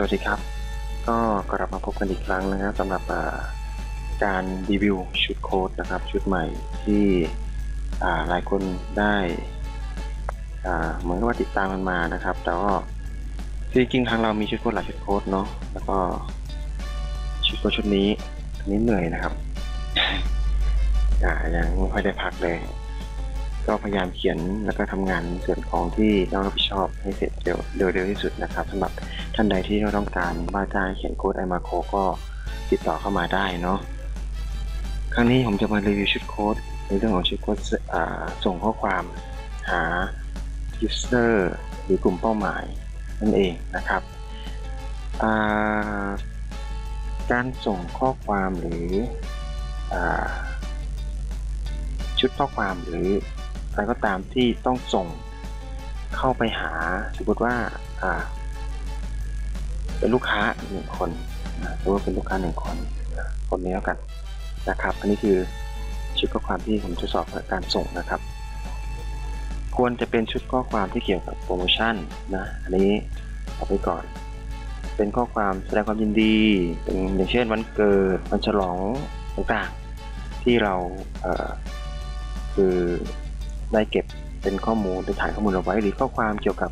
สวัสดีครับ ก็กลับมาพบกันอีกครั้งนะครับสำหรับการรีวิวชุดโค้ดนะครับ ชุดใหม่ที่หลายคนได้เหมือนกับว่าติดตามมันมานะครับ แต่ก็คือจริงๆทางเรามีชุดโค้ดหลายชุดโค้ดเนาะแล้วก็ชุดโค้ดชุดนี้อันนี้เหนื่อยนะครับยังไม่ค่อยได้พักเลย ก็พยายามเขียนแล้วก็ทำงานส่วนของที่ต้องรับผิดชอบให้เสร็จเร็วเร็วที่สุดนะครับสำหรับ ท่านใดที่ต้องการว่าจ้างเขียนโค้ดไอมาโคก็ติดต่อเข้ามาได้เนาะครั้งนี้ผมจะมารีวิวชุดโค้ดในเรื่องของชุดโค้ดส่งข้อความหา user หรือกลุ่มเป้าหมายนั่นเองนะครับ การส่งข้อความหรืออชุดข้อความหรืออะไรก็ตามที่ต้องส่งเข้าไปหาสมมติว่า เป็นลูกค้าหนึ่งคนนะหรือว่าเป็นลูกค้าหนึ่งคนคนนี้แล้วกันนะครับ อันนี้คือชุดข้อความที่ผมจะสอบการส่งนะครับ ควรจะเป็นชุดข้อความที่เกี่ยวกับโปรโมชั่นนะอันนี้เอาไปก่อน เป็นข้อความแสดงความยินดีเป็นอย่างเช่นวันเกิดวันฉลองต่างๆ ที่เราเคือได้เก็บเป็นข้อมูลเป็นฐานข้อมูลเอาไว้ หรือข้อความเกี่ยวกับ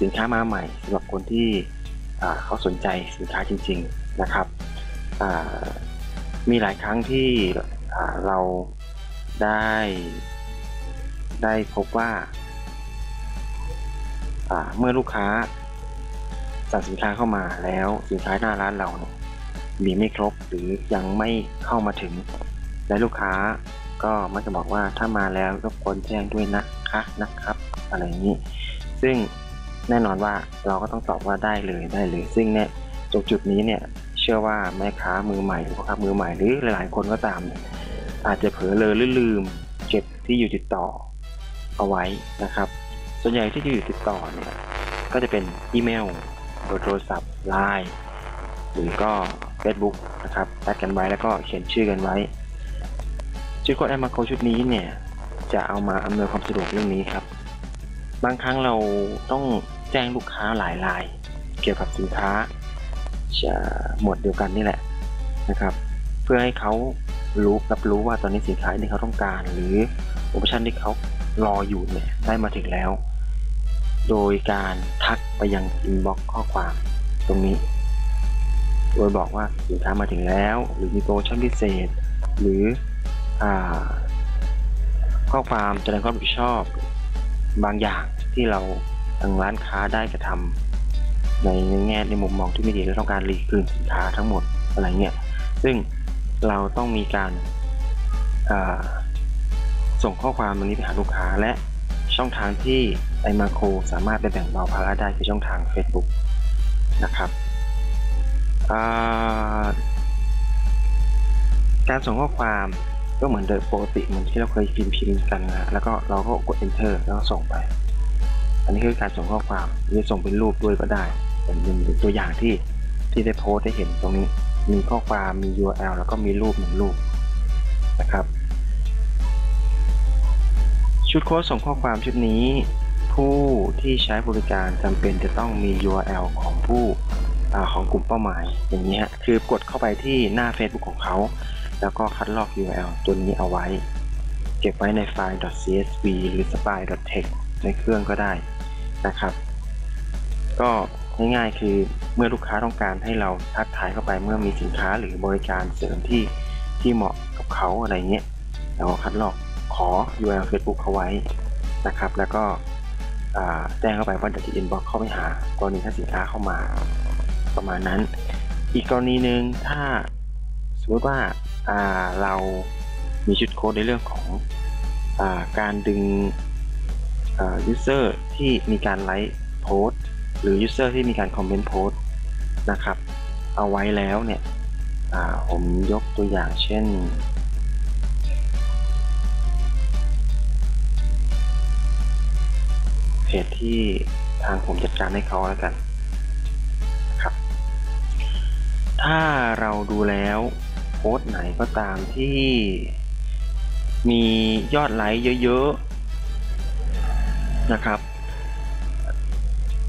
สินค้ามาใหม่สำหรับคนที่ เขาสนใจสินค้าจริง ๆนะครับมีหลายครั้งที่เราได้ได้พบว่าอ่า เมื่อลูกค้าสั่งสินค้าเข้ามาแล้วสินค้าหน้าร้านเราเนี่ยมีไม่ครบหรือยังไม่เข้ามาถึง และลูกค้าก็มักจะบอกว่าถ้ามาแล้วรบกวนแจ้งด้วยนะคะนะครับ อะไรอย่างนี้ ซึ่ง แน่นอนว่าเราก็ต้องตอบว่าได้เลยได้เลย ซึ่งเนี่ยตรงจุดนี้เนี่ยเชื่อว่าแม่ค้ามือใหม่หรือพ่อค้ามือใหม่หรือหลายๆ คนก็ตาม อาจจะเผลอเลยหรือลืมเก็บที่อยู่ติดต่อเอาไว้นะครับ ส่วนใหญ่ที่อยู่ติดต่อเนี่ยก็จะเป็นอีเมลเบอร์โทรศัพท์ไลน์หรือก็ Facebook นะครับแอดกันไว้แล้วก็เขียนชื่อกันไว้ชุดโค้ดแอมมาโคชุดนี้เนี่ยจะเอามาอำนวยความสะดวกเรื่องนี้ครับ บางครั้งเราต้อง แจ้งลูกค้าหลายราย เกี่ยวกับสินค้าจะหมวดเดียวกันนี่แหละนะครับ เพื่อให้เขารู้รับรู้ว่าตอนนี้สินค้าที่เขาต้องการ หรือโปชั่นที่เขารออยู่เนี่ยได้มาถึงแล้ว โดยการทักไปยังอินบ็อกข้อความตรงนี้ โดยบอกว่าสินค้ามาถึงแล้ว หรือมีโปรโมชั่นพิเศษ หรืออข้อความแสดงความรับผิดชอบบางอย่างที่เรา ทางร้านค้าได้กระทำในแง่ในมุมมองที่ไม่ดีและต้องการรีคืนสินค้าทั้งหมดอะไรเงี้ยซึ่งเราต้องมีการาส่งข้อความตรงนี้ไปหาลูกค้าและช่องทางที่ไอมาโคสามารถไปแบ่งเบาภาระได้คือช่องทาง Facebook นะครับาการส่งข้อความก็เหมือนเดิมปกติเหมือนที่เราเคยพิมพ์พิมพ์กันนะแล้วก็เราก็กด enter แล้วก็ส่งไป อันนี้คือการส่งข้อความหรือส่งเป็นรูปด้วยก็ได้เป็นตัวอย่างที่ที่ได้โพสได้เห็นตรงนี้มีข้อความมี URL แล้วก็มีรูปหนึ่งรูปนะครับ ชุดโค้ดส่งข้อความชุดนี้ ผู้ที่ใช้บริการจำเป็นจะต้องมี URL ของผู้อของกลุ่มเป้าหมายอย่างนี้ฮะคือกดเข้าไปที่หน้า Facebook ของเขา แล้วก็คัดลอก URL ตัวนี้เอาไว้ เก็บไว้ในไฟล์ .csv หรือ spy.text ในเครื่องก็ได้ นะครับ ก็ง่ายๆคือเมื่อลูกค้าต้องการให้เราทักทายเข้าไปเมื่อมีสินค้าหรือบริการเสริมที่ที่เหมาะกับเขาอะไรเงี้ยเราก็คัดลอกขอ URL Facebook เขาไว้นะครับ แล้วก็แจ้งเข้าไปว่าจะที่ inbox เข้าไปหากรณีถ้าสินค้าเข้ามาประมาณนั้น อีกกรณีหนึ่งถ้าสมมติว่าาเรามีชุดโค้ดในเรื่องของอการดึง ยูเซอร์ที่มีการไลค์โพสหรือยูเซอร์ที่มีการคอมเมนต์โพสนะครับ เอาไว้แล้วเนี่ยผมยกตัวอย่างเช่นเพจที่ทางผมจัดการให้เขาแล้วกันนะครับ ถ้าเราดูแล้วโพสต์ไหนก็ตามที่มียอดไลค์เยอะๆ นะครับ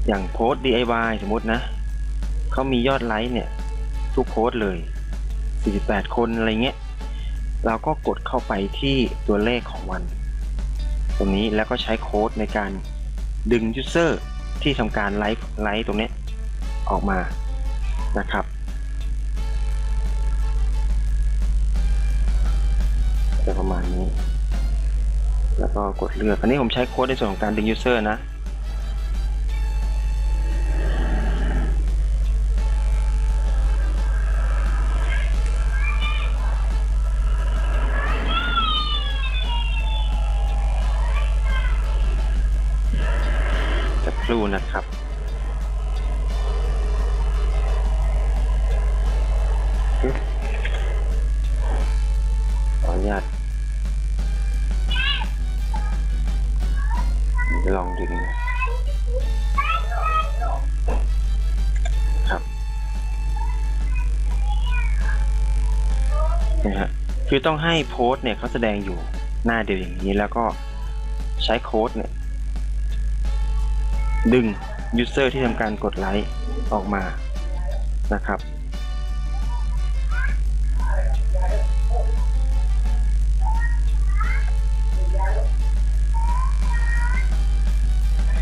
อย่างโพสต์ DIY สมมตินะเขามียอดไลค์เนี่ย ทุกโพสต์เลย 48 คนอะไรเงี้ยเราก็กดเข้าไปที่ตัวเลขของวัน ตรงนี้แล้วก็ใช้โค้ดในการดึงยูเซอร์ที่ทำการไลฟ์ไลฟ์ตรงนี้ออกมานะครับจะประมาณนี้ แล้วก็กดเลือก อันนี้ผมใช้โค้ดในส่วนของการดึงยูเซอร์นะ สักครู่นะครับอึ๊บ คือต้องให้โพสเนี่ยเขาแสดงอยู่หน้าเดียวอย่างนี้แล้วก็ใช้โค้ดเนี่ยดึง user ที่ทำการกดไลค์ออกมานะครับ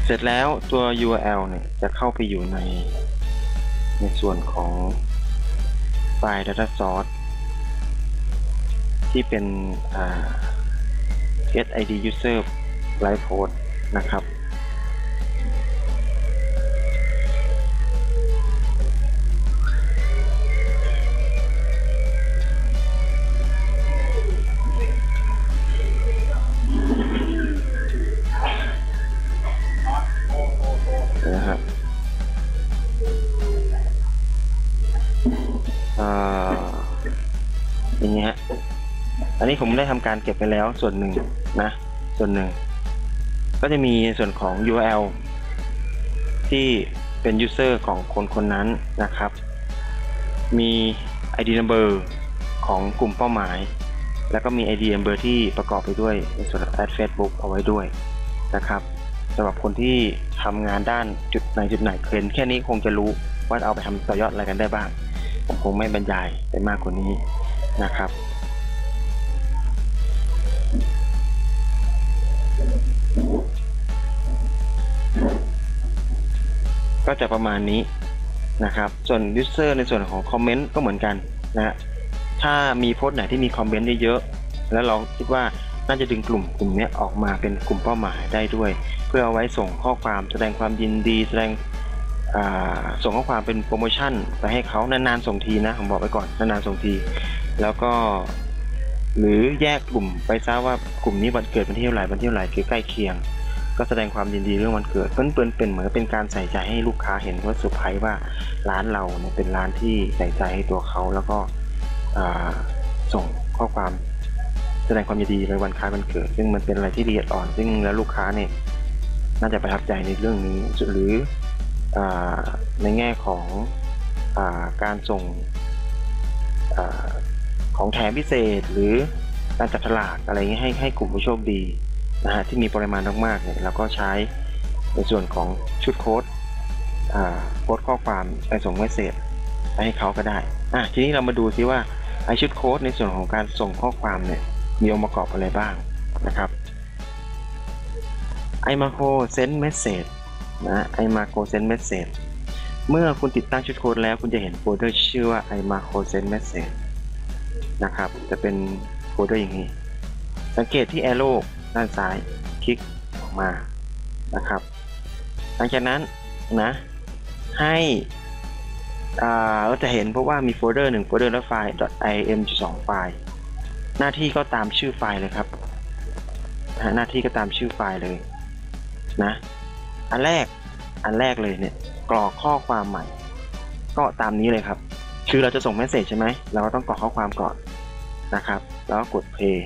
เสร็จแล้วตัว URL เนี่ยจะเข้าไปอยู่ในในส่วนของไฟล์ Data Source ที่เป็น SID User Live Post นะครับ นะครับอ่ออย่างนี้ฮะ อันนี้ผมได้ทำการเก็บไปแล้วส่วนหนึ่งนะ ส่วนหนึ่ง ก็จะมีส่วนของ URL ที่เป็น user ของคนคนนั้นนะครับ มี ID number ของกลุ่มเป้าหมาย แล้วก็มี ID number ที่ประกอบไปด้วยในส่วนของ add Facebook เอาไว้ด้วยนะครับสำหรับคนที่ทำงานด้านจุดไหนจุดไหนเห็นแค่นี้คงจะรู้ว่าเอาไปทำต่อยอดอะไรกันได้บ้าง ผมคงไม่บรรยายไปมากกว่านี้นะครับ ก็จะประมาณนี้นะครับ ส่วน user ในส่วนของคอมเมนต์ก็เหมือนกันนะถ้ามีโพสต์ไหนที่มีคอมเมนต์เยอะๆแล้วเราคิดว่าน่าจะดึงกลุ่มกลุ่มนี้ออกมาเป็นกลุ่มเป้าหมายได้ด้วย เพื่อเอาไว้ส่งข้อความแสดงความยินดี แสดงส่งข้อความเป็นโปรโมชั่นไปให้เขานานๆส่งทีนะผมบอกไว้ก่อนนานๆส่งที แล้วก็ หรือแยกกลุ่มไปซะว่ากลุ่มนี้วันเกิดวันที่เท่าไหร่วันที่เท่าไหร่คือใกล้เคียง ก็แสดงความยินดีเรื่องวันเกิดเปิ้นเป็นเหมือนเป็นการใส่ใจให้ลูกค้าเห็นว่าเซอร์ไพว่าร้านเราเนี่ยเป็นร้านที่ใส่ใจให้ตัวเขาแล้วก็ส่งข้อความแสดงความยินดีในวันคล้ายวันเกิด ซึ่งมันเป็นอะไรที่ละเอียดอ่อน ซึ่งแล้วลูกค้าเนี่ยน่าจะประทับใจในเรื่องนี้หรืออในแง่ของอาการส่งอของแถมพิเศษหรือการจับฉลากอะไรเงี้ยให้ให้กลุ่มผู้โชคดี นะฮะที่มีปริมาณมากๆเนี่ยเราก็ใช้ในส่วนของชุดโค้ดโค้ดข้อความไปส่งเมสเซจไปให้เขาก็ได้อะทีนี้เรามาดูซิว่าไอชุดโค้ดในส่วนของการส่งข้อความเนี่ยมีองค์ประกอบอะไรบ้างนะครับ iMacro Send Message นะ iMacro Send Message เมื่อคุณติดตั้งชุดโค้ดแล้วคุณจะเห็นโฟลเดอร์ชื่อว่า iMacro Send Message นะครับ จะเป็นโฟลเดอร์อย่างนี้ สังเกตที่ arrow ด้านซ้ายคลิกออกมานะครับ หลังจากนั้นนะให้อ่าเราจะเห็นเพราะว่ามีโฟลเดอร์หนึ่งโฟลเดอร์และไฟล์ .im 2 ไฟล์ หน้าที่ก็ตามชื่อไฟล์เลยครับหน้าที่ก็ตามชื่อไฟล์เลยนะอันแรกอันแรกเลยเนี่ยกรอกข้อความใหม่ ก็ตามนี้เลยครับ คือเราจะส่งเมสเซจใช่ไหมเราก็ต้องกรอกข้อความก่อนนะครับ แล้วกด play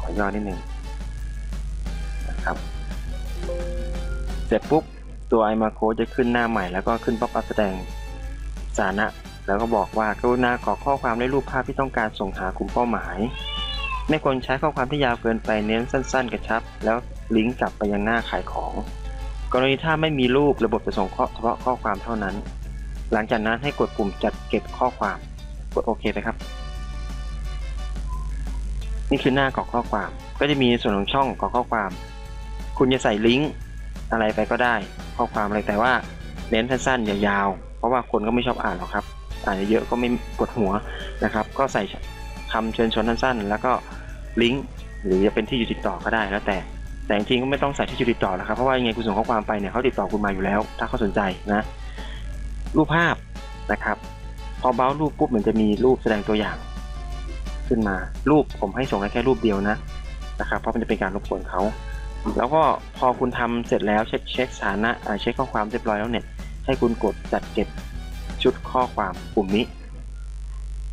ขอย่อนิดหนึ่ง ครับ เสร็จปุ๊บตัว i m a c o จะขึ้นหน้าใหม่แล้วก็ขึ้นป๊อปอัพแสดงสถานะแล้วก็บอกว่ากรุณากรอกข้อความและรูปภาพที่ต้องการส่งหากลุ่มเป้าหมาย ไม่ควรใช้ข้อความที่ยาวเกินไปเน้นสั้น ๆ กระชับ แล้วลิงก์กลับไปยังหน้าขายของ กรณีถ้าไม่มีรูประบบจะส่งเฉพาะข้อความเท่านั้น หลังจากนั้นให้กดปุ่มจัดเก็บข้อความ กดโอเคไปครับ นี่คือหน้ากรอกข้อความ ก็จะมีส่วนของช่องกรอกข้อความ คุณจะใส่ลิงก์อะไรไปก็ได้ ข้อความอะไรแต่ว่าเน้นสั้นๆอย่ายาวเพราะว่าคนก็ไม่ชอบอ่านหรอกครับ อ่านเยอะก็ไม่ปวดหัวนะครับ ก็ใส่คำเชิญชวนสั้นๆ แล้วก็ลิงก์หรือจะเป็นที่อยู่ติดต่อก็ได้แล้วแต่แต่จริงๆก็ไม่ต้องใส่ที่อยู่ติดต่อแล้วครับ เพราะว่ายังไงคุณส่งข้อความไปเนี่ยเขาติดต่อคุณมาอยู่แล้ว ถ้าเขาสนใจนะ รูปภาพนะครับ พอเบ้ารูปปุ๊บมันจะมีรูปแสดงตัวอย่าง ขึ้นมารูปผมให้ส่งได้แค่รูปเดียวนะนะครับ เพราะมันจะเป็นการรบกวนเขา แล้วก็พอคุณทำเสร็จแล้วเช็คเช็คสถานะเช็คข้อความเรียบร้อยแล้วเนี่ย ให้คุณกดจัดเก็บชุดข้อความปุ่มนี้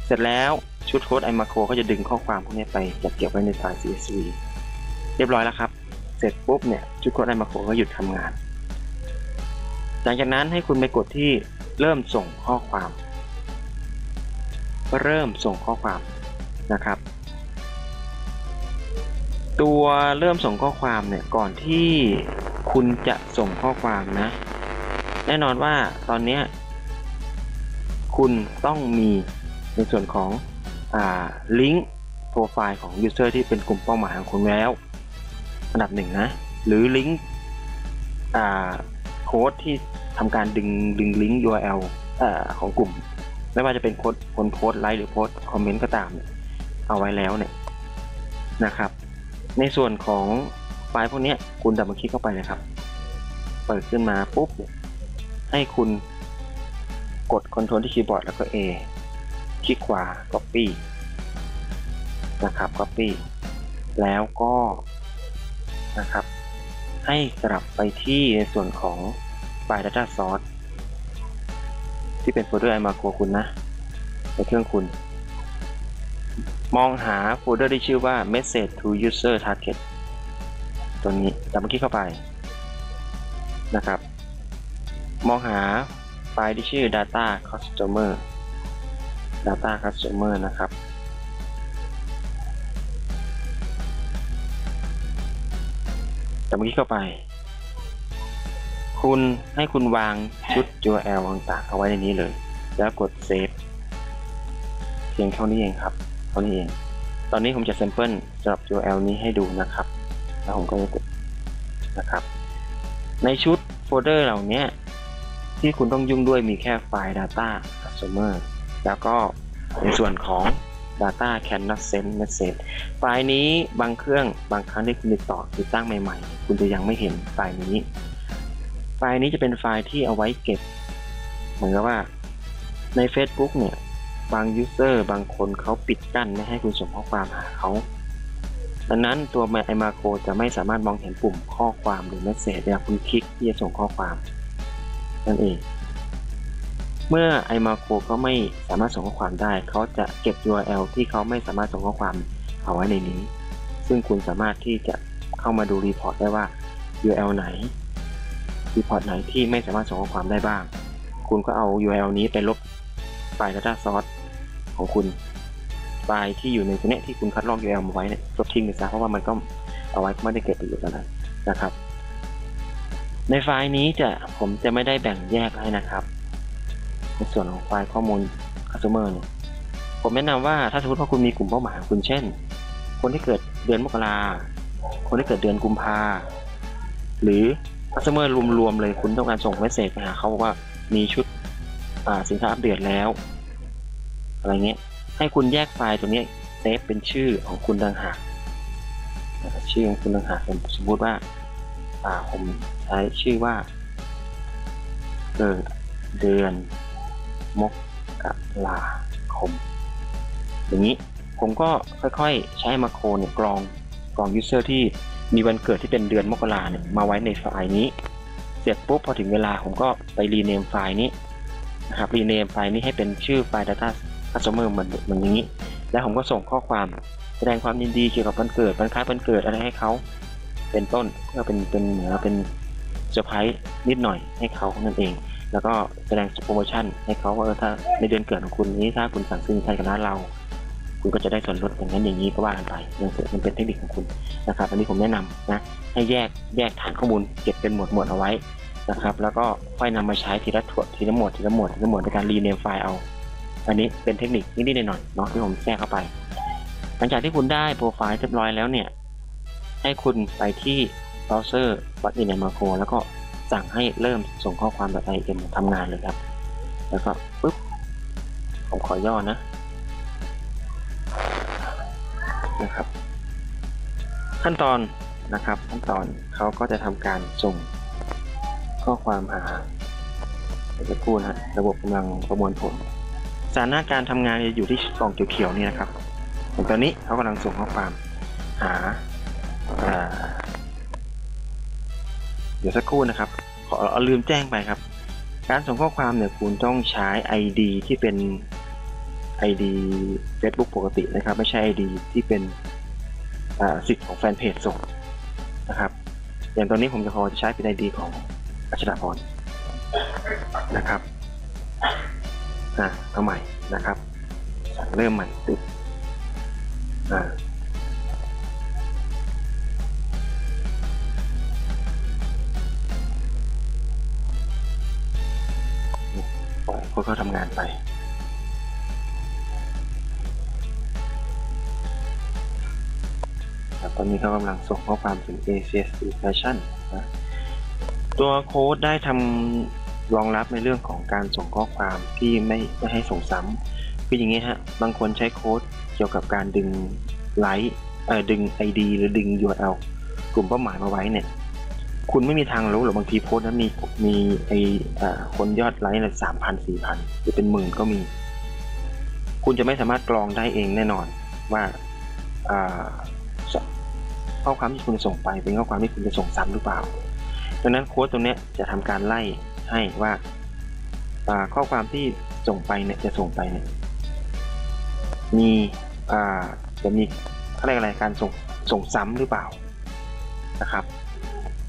เสร็จแล้วชุดโค้ดไอมาโคก็จะดึงข้อความพวกนี้ไปจัดเก็บไว้ในไฟล์ CSV เรียบร้อยแล้วครับ เสร็จปุ๊บเนี่ยชุดโค้ดไอมาโคก็หยุดทำงาน หลังจากนั้นให้คุณไปกดที่เริ่มส่งข้อความ เริ่มส่งข้อความนะครับ ตัวเริ่มส่งข้อความเนี่ยก่อนที่คุณจะส่งข้อความนะ แน่นอนว่าตอนนี้คุณต้องมีในส่วนของอลิงก์โปรไฟล์ของ User ที่เป็นกลุ่มเป้าหมายของคุณแล้วอันดับหนึ่งนะ หรือลิงก์โค้ดที่ทำการดึงดึงลิงก์ URL อของกลุ่ม ไม่ว่าจะเป็นโค้ดคนโพสต์ไลค์หรือโพสต์คอมเมนต์ก็ตามเนี่ยเอาไว้แล้วเนี่ยนะครับ ในส่วนของไฟล์พวกนี้คุณดับเบิลคลิกเข้าไปเลยครับ เปิดขึ้นมาปุ๊บให้คุณกด Ctrl ที่คีย์บอร์ดแล้วก็ A คลิกขวา Copy นะครับ Copy แล้วก็นะครับ ให้กลับไปที่ในส่วนของไฟล์ Data Source ที่เป็นโฟลเดอร์ iMacro คุณนะ ในเครื่องคุณ มองหาโฟลเดอร์ที่ชื่อว่า message to user target ตัวนี้ดับเบิลคลิกเข้าไปนะครับ มองหาไฟล์ที่ชื่อ data customer data customer นะครับดับเบิลคลิกเข้าไป คุณให้คุณวางชุด URL ต่างๆเอาไว้ในนี้เลย แล้วกด save เพียงเท่านี้เองครับ เท่านี้เอง ตอนนี้ผมจะ sample สำหรับ URL นี้ให้ดูนะครับ แล้วผมก็จะกดนะครับ ในชุดโฟลเดอร์เหล่านี้ที่คุณต้องยุ่งด้วยมีแค่ไฟล์ data customer แล้วก็ในส่วนของ data cannot send message ไฟล์นี้บางเครื่องบางครั้งที่คุณติดต่อติดตั้งใหม่ๆ คุณจะยังไม่เห็นไฟล์นี้ ไฟล์นี้จะเป็นไฟล์ที่เอาไว้เก็บ เหมือนกับว่าใน Facebook เนี่ย บางยูเซอร์บางคนเขาปิดกั้นไม่ให้คุณส่งข้อความหาเขาดังนั้นตัวไอมาโคจะไม่สามารถมองเห็นปุ่มข้อความหรือเมสเซจเวลาคุณคลิกที่จะส่งข้อความนั่นเอง เมื่อไอมาโคก็ไม่สามารถส่งข้อความได้ เขาจะเก็บ URL ที่เขาไม่สามารถส่งข้อความเอาไว้ในนี้ ซึ่งคุณสามารถที่จะเข้ามาดูรีพอร์ตได้ว่า URL ไหนรีพอร์ตไหนที่ไม่สามารถส่งข้อความได้บ้าง คุณก็เอา URL นี้ไปลบไฟล์ Data Source ของคุณไฟล์ที่อยู่ในตัวเนี้ยที่คุณคัดลอก URL มาไว้เนี่ยลบทิ้งไปซะเพราะว่ามันก็เอาไว้ไม่ได้เก็บประโยชน์อะไรนะครับ ในไฟล์นี้จะผมจะไม่ได้แบ่งแยกให้นะครับ ในส่วนของไฟล์ข้อมูล customer เนี่ยผมแนะนำว่าถ้าสมมติว่าคุณมีกลุ่มเป้าหมายของคุณเช่น คนที่เกิดเดือนมกราคนที่เกิดเดือนกุมภาหรือ customer รวมๆเลยคุณต้องการส่งเมสเซจไปหาเขาว่ามีชุดสินค้าอัปเดตแล้ว อะไรเงี้ย ให้คุณแยกไฟล์ตัวนี้เซฟเป็นชื่อของคุณต่างหากชื่อของคุณต่างหากสมมติว่าอ่าผมใช้ชื่อว่าเกิดเดือนมกราคม อย่างนี้ผมก็ค่อยๆ ใช้มาโครเนี่ยกรองกรองยูเซอร์ที่มีวันเกิดที่เป็นเดือนมกราเนี่ยมาไว้ในไฟล์นี้ เสร็จปุ๊บพอถึงเวลาผมก็ไปรีเนมไฟล์นี้นะครับรีเนมไฟล์นี้ให้เป็นชื่อไฟล์ data customer เหมือนเหมือนอย่างนี้ แล้วผมก็ส่งข้อความแสดงความยินดีเกี่ยวกับวันเกิดวันคล้ายวันเกิดอะไรให้เขาเป็นต้นเพื่อเป็นเป็นเหมือนเป็นเซอร์ไพรส์นิดหน่อยให้เขานั่นเอง แล้วก็แสดงโปรโมชั่นให้เขาว่าถ้าในเดือนเกิดของคุณนี้ถ้าคุณสั่งซื้อสินค้ากับร้านเรา คุณก็จะได้ส่วนลดอย่างนั้นอย่างนี้ก็ว่ากันไปนั่นคือมันเป็นเทคนิคของคุณนะครับ อันนี้ผมแนะนำนะให้แยกแยกฐานข้อมูลเก็บเป็นหมวดหมวดเอาไว้นะครับ แล้วก็ค่อยนำมาใช้ทีละถวดทีละหมวดทีละหมวดทีละหมวดในการรีเนมไฟล์เอา อันนี้เป็นเทคนิคนิดๆหน่อยๆเนาะที่ผมแทรกเข้าไป หลังจากที่คุณได้โปรไฟล์เรียบร้อยแล้วเนี่ย ให้คุณไปที่เบราว์เซอร์บัตอินในมาโคแล้วก็สั่งให้เริ่มส่งข้อความแบบ IM ทำงานเลยครับ แล้วก็ปุ๊บ ผมขอย่อนะนะครับ ขั้นตอนนะครับ ขั้นตอนเขาก็จะทำการส่งข้อความหาจะพูดนะฮะระบบกำลังประมวลผล สถานะการทำงานจะอยู่ที่กล่องเขียวๆนี่นะครับอย่างตอนนี้เขากำลังส่งข้อความหาเดี๋ยวสักครู่นะครับ ขอเอาลืมแจ้งไปครับ การส่งข้อความเนี่ยคุณต้องใช้ ID ที่เป็น ID Facebook ปกตินะครับ ไม่ใช่ ID ที่เป็นสิทธิ์ของแฟนเพจส่งนะครับ อย่างตอนนี้ผมจะขอจะใช้เป็น ID ของอัชราพรนะครับ อ่าเอาใหม่นะครับสั่งเริ่มใหม่ตึ๊บอ่าปล่อยคนเขาทำงานไปครับตอนนี้เขากำลังส่งข้อความถึง ACS Fashion นะ ตัวโค้ดได้ทำ รองรับในเรื่องของการส่งข้อความที่ไม่ไม่ให้ส่งซ้ำคืออย่างนี้ฮะบางคนใช้โค้ดเกี่ยวกับการดึงไลค์เอ่อดึง ID หรือดึง URL กลุ่มเป้าหมายมาไว้เนี่ย คุณไม่มีทางรู้หรอกบางทีโพสต์นั้นมีมีไอคนยอดไลค์สามพันสี่พันหรือเป็นหมื่นก็มี คุณจะไม่สามารถกรองได้เองแน่นอนว่าข้อความที่คุณส่งไปเป็นข้อความที่คุณจะส่งซ้ำหรือเปล่าดังนั้นโค้ดตรงเนี้ยจะทำการไล่ ให้ว่าข้อความที่ส่งไปเนี่ยจะส่งไปเนี่ยมีจะมีเขาเรียกอะไรการส่งส่งซ้ำหรือเปล่านะครับ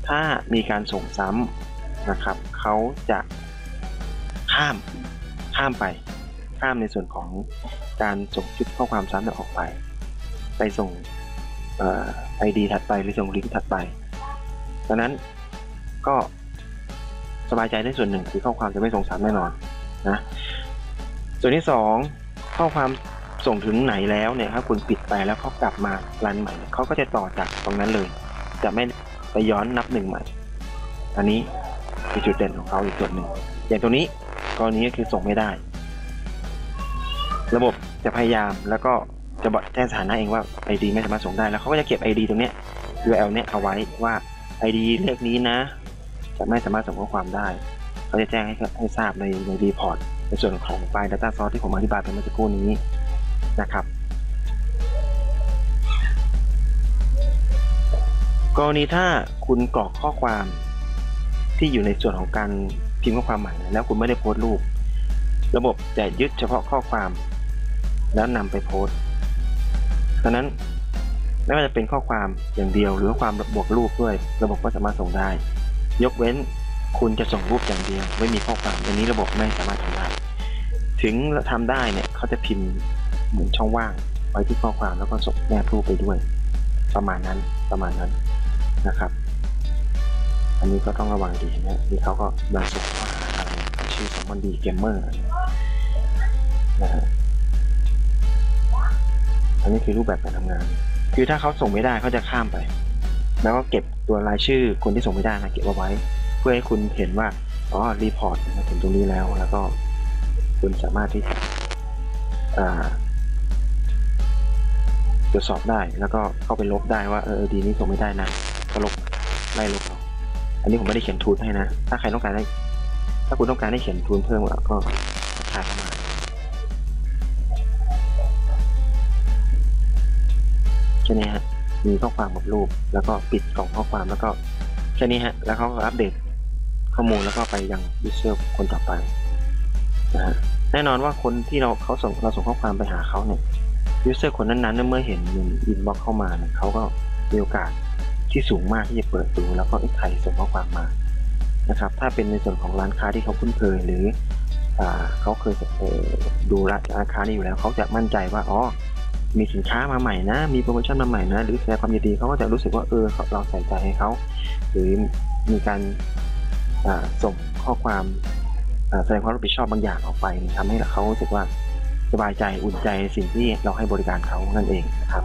ถ้ามีการส่งซ้ำนะครับเขาจะข้ามข้ามไปข้ามในส่วนของการส่งชุดข้อความซ้ำเนี่ยออกไป ไปส่งไอดีถัดไปหรือส่งลิงก์ถัดไปดังนั้นก็ สบายใจได้ส่วนหนึ่งคือข้อความจะไม่ส่งซ้ำแน่นอนนะส่วนที่สองข้อความส่งถึงไหนแล้วเนี่ยถ้าคุณปิดไปแล้วเขากลับมารันใหม่เขาก็จะต่อจากตรงนั้นเลย จะไม่ไปย้อนนับหนึ่งใหม่ อันนี้คือจุดเด่นของเขาอีกส่วนหนึ่งอย่างตัวนี้กรณีก็คือส่งไม่ได้ ระบบจะพยายามแล้วก็จะบอกแจ้งสถานะเองว่า ID ไม่สามารถส่งได้แล้วเขาก็จะเก็บ ID ตรงเนี้ย URL เนี้ยเอาไว้ว่า ID เลขนี้นะ จะไม่สามารถส่งข้อความได้ เขาจะแจ้งให้ให้ทราบในในรีพอร์ตในส่วนของไฟล์ Data Source ที่ผมอธิบายไปเมื่อสักครู่นี้นะครับ กรณีถ้าคุณกรอกข้อความที่อยู่ในส่วนของการพิมพ์ข้อความใหม่แล้วคุณไม่ได้โพสต์รูป ระบบจะยึดเฉพาะข้อความ แล้วนำไปโพสต์ดังนั้นไม่ว่าจะเป็นข้อความอย่างเดียวหรือความบวกรูปด้วย ระบบก็สามารถส่งได้ ยกเว้นคุณจะส่งรูปอย่างเดียว ไม่มีข้อความอันนี้ระบบไม่สามารถทำได้ ถึงทำได้เนี่ยเขาจะพิมพ์เหมือนช่องว่างไว้ที่ข้อความแล้วก็ส่งแนบรูปไปด้วย ประมาณนั้นประมาณนั้นนะครับ อันนี้ก็ต้องระวังดีนะนี่เขาก็มาส่งข้อหาอะไรชื่อสมบันดีเกมเมอร์นะฮะอันนี้คือรูปแบบการทำงาน คือถ้าเขาส่งไม่ได้เขาจะข้ามไป แล้วก็เก็บตัวรายชื่อคนที่ส่งไม่ได้นะเก็บเอาไว้ เพื่อให้คุณเห็นว่าอ๋อรีพอร์ตมาถึงตรงนี้แล้วแล้วก็คุณสามารถที่ตรวจสอบได้แล้วก็เข้าไปลบได้ว่าเออดีนี้ส่งไม่ได้นะก็ลบไล่ลบเอาอันนี้ผมไม่ได้เขียนทูลให้นะ ถ้าใครต้องการได้ ถ้าคุณต้องการให้เขียนทูลเพิ่มก็ทายเข้ามาแค่นี้ฮะ มีข้อความกับรูป แล้วก็ปิดกล่องข้อความแล้วก็แค่นี้ฮะ แล้วเขาก็อัปเดตข้อมูลแล้วก็ไปยังยูเซอร์คนต่อไปนะฮะแน่นอนว่าคนที่เราเขาส่งเราส่งข้อความไปหาเขาเนี่ยยูเซอร์คนนั้นๆเนี่ยเมื่อเห็นอินบ็อกเข้ามาเนี่ยเขาก็มีโอกาสที่สูงมากที่จะเปิดดู แล้วก็ไอ้ใครส่งข้อความมานะครับ ถ้าเป็นในส่วนของร้านค้าที่เขาคุ้นเคยหรืออ่าเขาเคยดูร้านค้านี้อยู่แล้วเขาจะมั่นใจว่าอ๋อ มีสินค้ามาใหม่นะ มีโปรโมชั่นมาใหม่นะ หรือแสดงความยินดีเขาก็จะรู้สึกว่าเออเราใส่ใจให้เขาหรือมีการส่งข้อความแสดงความรับผิดชอบบางอย่างออกไปทำให้เขารู้สึกว่าสบายใจอุ่นใจสิ่งที่เราให้บริการเขานั่นเองนะครับ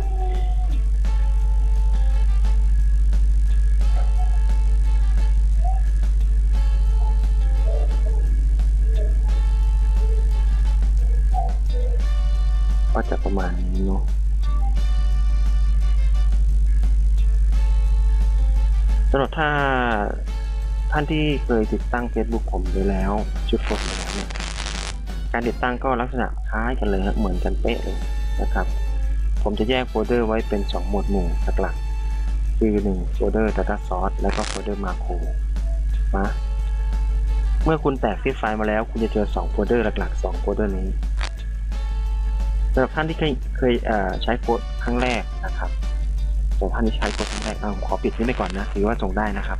ก็จะประมาณนี้เนาะสำหรับถ้าท่านที่เคยติดตั้ง Facebook ผมไปแล้วชุดโพสต์ไปแล้วเนี่ยการติดตั้งก็ลักษณะคล้ายกันเลยฮะเหมือนกันเป๊ะเลยนะครับ ผมจะแยกโฟลเดอร์ไว้เป็น 2 หมวดหมู่หลักๆคือ1โฟลเดอร์ Data Source แล้วก็โฟลเดอร์ Macro นะเมื่อคุณแตกซีดไฟล์มาแล้ว คุณจะเจอ 2 โฟลเดอร์หลักๆ 2 โฟลเดอร์นี้ สำหรับท่านที่เคยเคยใช้โค้ดครั้งแรกนะครับสำหรับท่านที่ใช้โค้ดครั้งแรกเอาผมขอปิดนี้ไปก่อนนะถือว่าส่งได้นะครับ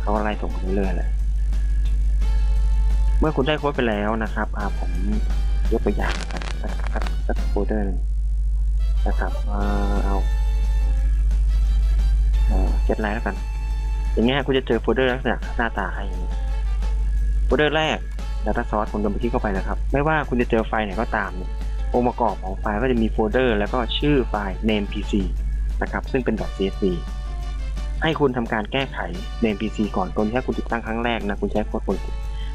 เขาไล่ส่งไปเรื่อยๆเลยเมื่อคุณได้โค้ดไปแล้วนะครับอ่าผมยกตัวอย่างนะครับสักสักสักโฟลเดอร์หนึ่งนะครับอ่าเอาเก็ตไลน์แล้วกัน อย่างเงี้ยคุณจะเจอโฟลเดอร์ลักษณะหน้าตาให้โฟลเดอร์แรก Data Source ผมจะไปคลิกเข้าไปนะครับ ไม่ว่าคุณจะเจอไฟล์ไหนก็ตามเนี่ย องค์ประกอบของไฟล์ก็จะมีโฟลเดอร์แล้วก็ชื่อไฟล์ name pc นะครับซึ่งเป็น .csv ให้คุณทำการแก้ไข name pc ก่อนตอนที่คุณติดตั้งครั้งแรกนะคุณใช้โค้ดคน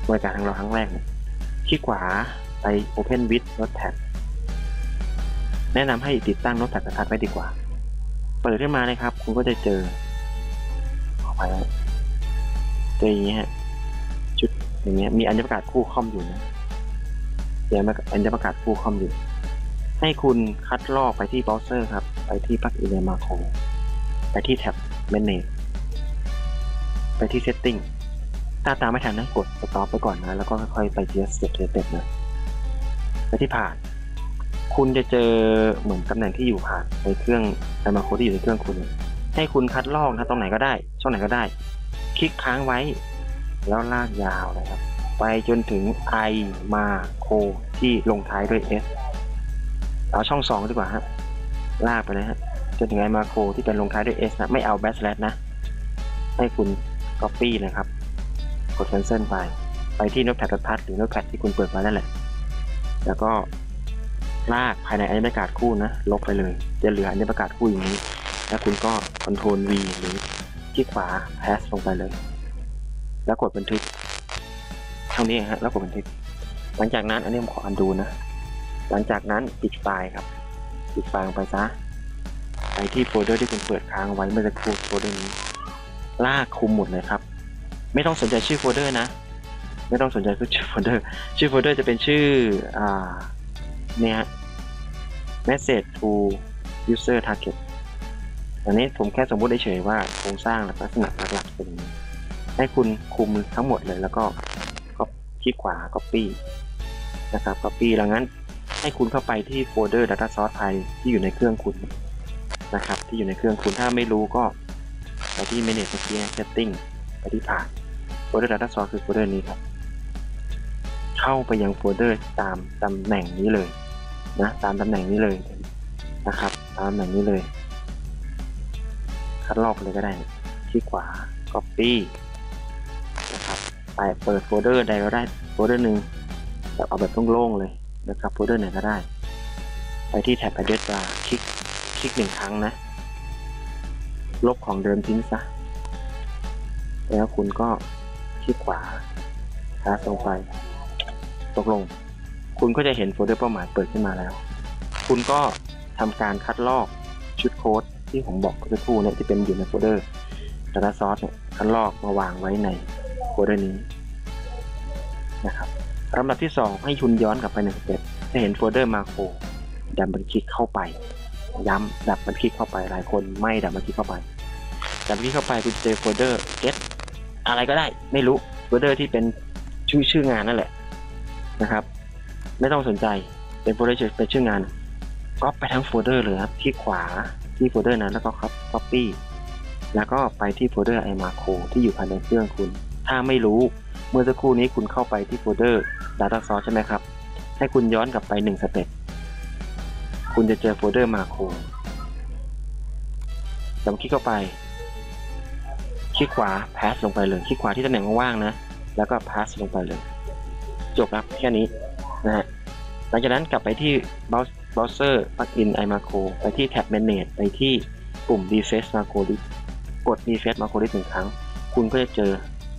บริการทางเราครั้งแรกเนี่ยคลิกขวาไป open with notepad แนะนำให้ติดตั้ง notepad ประทัดไว้ดีกว่า เปิดขึ้นมาเลยครับ คุณก็จะเจอขอไปเจออย่างเงี้ยฮะชุดอย่างเงี้ยมีอัญประกาศคู่คอมอยู่นะ เดี๋ยวอันจะประกาศคู่คอมอยู่ ให้คุณคัดลอกไปที่เบราว์เซอร์ครับ ไปที่ปลั๊กอินในมาโคไปที่แท็บ Manage ไปที่ Setting ถ้าตามไม่ทันนะกด Stop ไปก่อนนะ แล้วก็ค่อยๆไปทีละสเต็ปทีละสเต็ปนะ ไปที่ผ่าน คุณจะเจอเหมือนตำแหน่งที่อยู่ผ่านในเครื่องในมาโคที่อยู่ในเครื่องคุณ ให้คุณคัดลอกนะตรงไหนก็ได้ ช่องไหนก็ได้ คลิกค้างไว้ แล้วลากยาวเลยครับ ไปจนถึง i มาโคที่ลงท้ายด้วย s เอาช่องสองดีกว่าฮะ ลากไปเลยฮะ จนถึง i มาโคที่เป็นลงท้ายด้วย s นะ ไม่เอา backslash นะ ให้คุณ copy นะครับ กด cancel ไป ไปที่ notepad พัดหรือ notepad ที่คุณเปิดมานั่นแหละ แล้วก็ลากภายในอัญประกาศคู่นะ ลบไปเลย จะเหลืออัญประกาศคู่อย่างนี้ แล้วคุณก็ control v หรือที่ขวา pass ลงไปเลย แล้วกดบันทึก เท่านี้ฮะแล้วกดบันทึก หลังจากนั้นอันนี้ผมขออันดูนะ หลังจากนั้นปิดไฟล์ครับ ปิดไฟล์ลงไปซะไปที่โฟลเดอร์ที่คุณเปิดค้างไว้เมื่อสักครู่โฟลเดอร์นี้ ลากคุมหมดเลยครับ ไม่ต้องสนใจชื่อโฟลเดอร์นะ ไม่ต้องสนใจชื่อโฟลเดอร์ ชื่อโฟลเดอร์จะเป็นชื่อ อ่า เนี่ย message to user target อันนี้ผมแค่สมมติเฉยๆว่าโครงสร้างลักษณะหลักๆเป็นให้คุณคุมทั้งหมดเลยแล้วก็ คลิกขวา copy นะครับ copy แล้วงั้นให้คุณเข้าไปที่โฟลเดอร์ data source file ที่อยู่ในเครื่องคุณนะครับ ที่อยู่ในเครื่องคุณถ้าไม่รู้ก็ไปที่ manage เมื่อกี้ setting ไปที่ผ่านโฟลเดอร์ data source คือโฟลเดอร์นี้ครับ เข้าไปยังโฟลเดอร์ตามตำแหน่งนี้เลยนะตามตำแหน่งนี้เลยนะครับ ตามตำแหน่งนี้เลย คัดลอกเลยก็ได้คลิกขวา copy ไปเปิดโฟลเดอร์ใดก็ได้โฟลเดอร์หนึ่งแบบเอาแบบโล่งๆเลยนะครับโฟลเดอร์ไหนก็ได้ ไปที่แท็บ address bar คลิกคลิกหนึ่งครั้งนะ ลบของเดิมทิ้งซะ แล้วคุณก็คลิกขวาพาสลงไป ตกลง คุณก็จะเห็นโฟลเดอร์เป้าหมายเปิดขึ้นมาแล้ว คุณก็ทำการคัดลอกชุดโค้ดที่ผมบอกเมื่อสักครู่เนี่ยที่เป็นอยู่ในโฟลเดอร์ Data Source เนี่ยคัดลอกมาวางไว้ใน ดอร์นี้นะครับลำดับที่ 2 ให้คุณย้อนกลับไปหนึ่งสเต็ปจะเห็นโฟลเดอร์มาโครดับเบิลคลิกเข้าไป ย้ำดับเบิลคลิกเข้าไปหลายคนไม่ดับเบิลคลิกเข้าไปดับเบิลคลิกเข้าไปคุณเจอโฟลเดอร์ get อะไรก็ได้ไม่รู้โฟลเดอร์ที่เป็นชื่อชื่องานนั่นแหละนะครับ ไม่ต้องสนใจเป็นโฟลเดอร์เป็นชื่องานก็ไปทั้งโฟลเดอร์เลยครับที่ขวาที่โฟลเดอร์นั้นแล้วก็ copy แล้วก็ไปที่โฟลเดอร์ iMacro ที่อยู่ภายในเครื่องคุณ ถ้าไม่รู้ เมื่อสักครู่นี้คุณเข้าไปที่โฟลเดอร์ Data Source ใช่ไหมครับ ให้คุณย้อนกลับไปหนึ่งสเต็ป คุณจะเจอโฟลเดอร์ Macro ลองคลิกเข้าไป คลิกขวา pass ลงไปเลย คลิกขวาที่ตำแหน่งว่างๆนะ แล้วก็ pass ลงไปเลย จบแล้วแค่นี้นะฮะ หลังจากนั้นกลับไปที่ Browse- browser plugin iMacro ไปที่แท็บ manage ไปที่ปุ่ม refresh macro list กด refresh macro list หนึ่งครั้ง คุณก็จะเจอ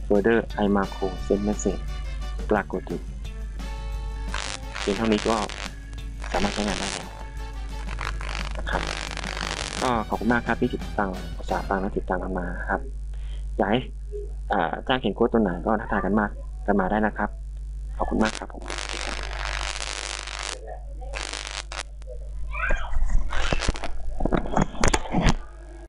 folder iMacro send message ปรากฏอยู่เพียงเท่านี้ก็สามารถใช้งานได้แล้วนะครับก็ขอบคุณมากครับที่ติดตามภาษาฟังและติดตามกันมาครับอยากให้จ้างเขียนโค้ดตัวไหนก็ทักทายกันมากกันมาได้นะครับ ขอบคุณมากครับผม